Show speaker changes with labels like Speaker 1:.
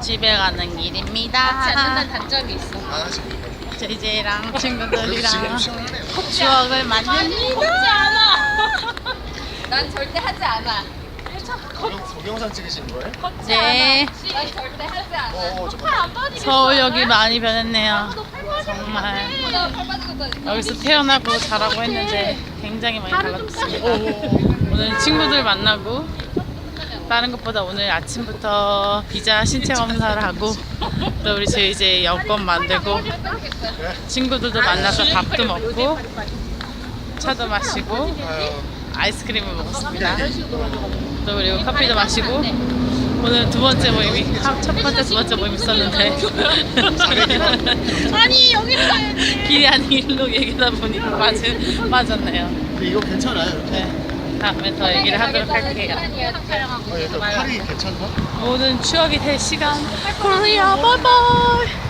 Speaker 1: 집에 가는 길입니다.
Speaker 2: 단점이 있어.
Speaker 3: 하나씩
Speaker 1: 제이제이랑 친구들이랑
Speaker 3: 지금 시원하네요
Speaker 1: 추억을 만듭니다.
Speaker 2: 난 절대 하지 않아.
Speaker 3: 동영- 동영상 찍으시는 거예요?
Speaker 1: 네.
Speaker 2: 난 절대 하지 않아.
Speaker 3: 어 잠깐만
Speaker 1: 서울역이 많이 변했네요. 정말. 여기서 태어나고 자라고 했는데 굉장히 많이 달라졌습니다. 오늘 친구들 만나고 다른 것보다 오늘 아침부터 비자 신체 검사를 하고 또 우리 제이제이 여권 만들고 친구들도 만나서 밥도 먹고 차도 마시고 아이스크림을 먹었습니다. 또 그리고 커피도 마시고 오늘 두 번째 모임이 하- 첫 번째 두 번째 모임 있었는데 아니 여기로 가야지 길이 아닌 일로 얘기하다 보니 맞은 맞았네요.
Speaker 3: 근데 이거 괜찮아요 이렇게
Speaker 1: 네 더 얘기를 하도록 할게요.
Speaker 3: 어, 약간 팔이 괜찮나?
Speaker 1: 모든 추억이 될 시간 코리아 바이바이